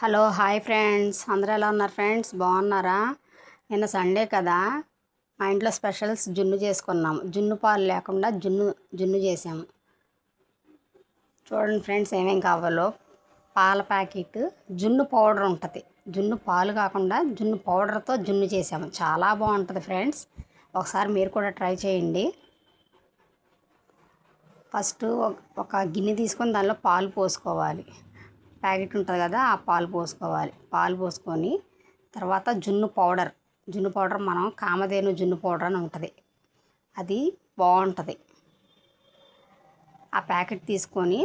Hello hi friends. అందరూ ఎలా ఉన్నారు ఫ్రెండ్స్? బాగున్నారా? నిన్న సండే కదా. మా ఇంట్లో స్పెషల్స్ జున్ను చేసుకున్నాము జున్ను పాలు లేకుండా జున్ను జున్ను చేసాము చూడండి ఫ్రెండ్స్ ఏమేం కావాలో. పాల ప్యాకెట్ జున్ను పౌడర్ ఉంటుంది. జున్ను పాలు కాకుండా జున్ను పౌడర్తో జున్ను చేసాము చాలా బాగుంటుంది ఫ్రెండ్స్. ఒకసారి మీరు కూడా ట్రై చేయండి. ఫస్ట్ ఒక గిన్నె తీసుకొని దానిలో పాలు పోసుకోవాలి. ప్యాకెట్ ఉంటుంది కదా ఆ పాలు పోసుకోవాలి. పాలు పోసుకొని తర్వాత జున్ను పౌడర్. జున్ను పౌడర్ మనం కామధేను జున్ను పౌడర్ అని ఉంటుంది. అది బాగుంటుంది. ఆ ప్యాకెట్ తీసుకొని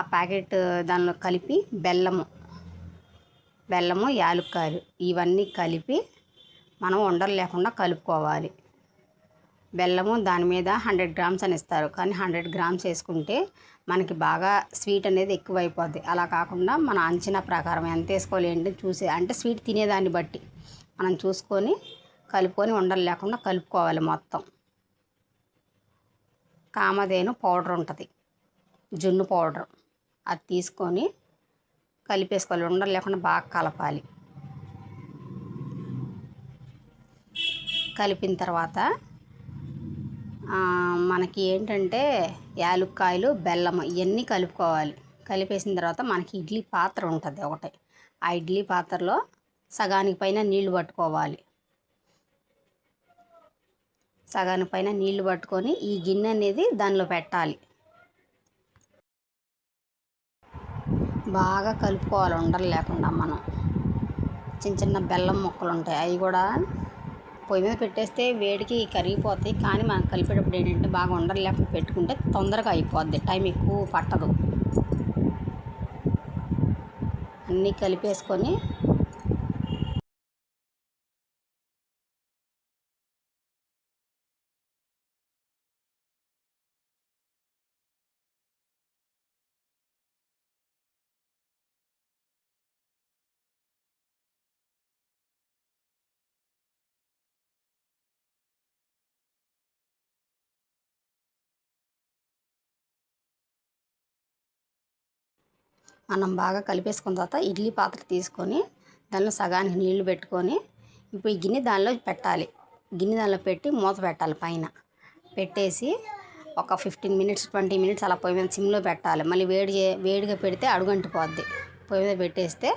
ఆ ప్యాకెట్ దానిలో కలిపి బెల్లము బెల్లము యాలుక్కాయలు ఇవన్నీ కలిపి మనం ఉండలు లేకుండా కలుపుకోవాలి. బెల్లము దాని మీద హండ్రెడ్ గ్రామ్స్ అని ఇస్తారు. కానీ హండ్రెడ్ గ్రామ్స్ వేసుకుంటే మనకి బాగా స్వీట్ అనేది ఎక్కువ అయిపోద్ది అలా కాకుండా మన అంచనా ప్రకారం ఎంత వేసుకోవాలి ఏంటి చూసి అంటే స్వీట్ తినేదాన్ని బట్టి మనం చూసుకొని కలుపుకొని ఉండలు లేకుండా కలుపుకోవాలి మొత్తం. కామధేను పౌడర్ ఉంటుంది. జున్ను పౌడర్. అది తీసుకొని కలిపేసుకోవాలి. ఉండలు లేకుండా బాగా కలపాలి. కలిపిన తర్వాత మనకి ఏంటంటే యాలుక్కాయలు బెల్లం ఇవన్నీ కలుపుకోవాలి. కలిపేసిన తర్వాత మనకి ఇడ్లీ పాత్ర ఉంటుంది ఒకటి. ఆ ఇడ్లీ పాత్రలో సగానికి పైన నీళ్ళు పట్టుకోవాలి. సగానికి పైన నీళ్ళు పట్టుకొని ఈ గిన్నె అనేది దానిలో పెట్టాలి. బాగా కలుపుకోవాలి ఉండలు లేకుండా మనం. చిన్న చిన్న బెల్లం ముక్కలు ఉంటాయి అవి కూడా పొయ్యి మీద పెట్టేస్తే వేడికి కరిగిపోతాయి. కానీ మనం కలిపేటప్పుడు ఏంటంటే బాగా ఉండలు లేకుండా పెట్టుకుంటే తొందరగా అయిపోద్ది. టైం ఎక్కువ పట్టదు. అన్నీ కలిపేసుకొని మనం బాగా కలిపేసుకున్న తర్వాత ఇడ్లీ పాత్ర తీసుకొని దానిలో సగానికి నీళ్ళు పెట్టుకొని ఇప్పుడు ఈ గిన్నె దానిలో పెట్టాలి. గిన్నె దానిలో పెట్టి మూత పెట్టాలి పైన. పెట్టేసి ఒక ఫిఫ్టీన్ మినిట్స్ ట్వంటీ మినిట్స్ అలా పొయ్యి మీద సిమ్లో పెట్టాలి. మళ్ళీ వేడి వేడిగా పెడితే అడుగంటిపోద్ది. పొయ్యి మీద పెట్టేస్తే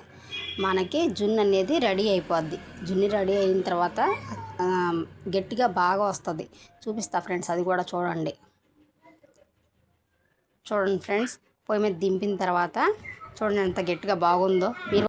మనకి జున్ను అనేది రెడీ అయిపోద్ది. జున్ను రెడీ అయిన తర్వాత గట్టిగా బాగా వస్తుంది. చూపిస్తా ఫ్రెండ్స్ అది కూడా చూడండి. చూడండి ఫ్రెండ్స్ పొయ్యి మీద దింపిన తర్వాత చూడండి ఎంత గట్టిగా బాగుందో. మీరు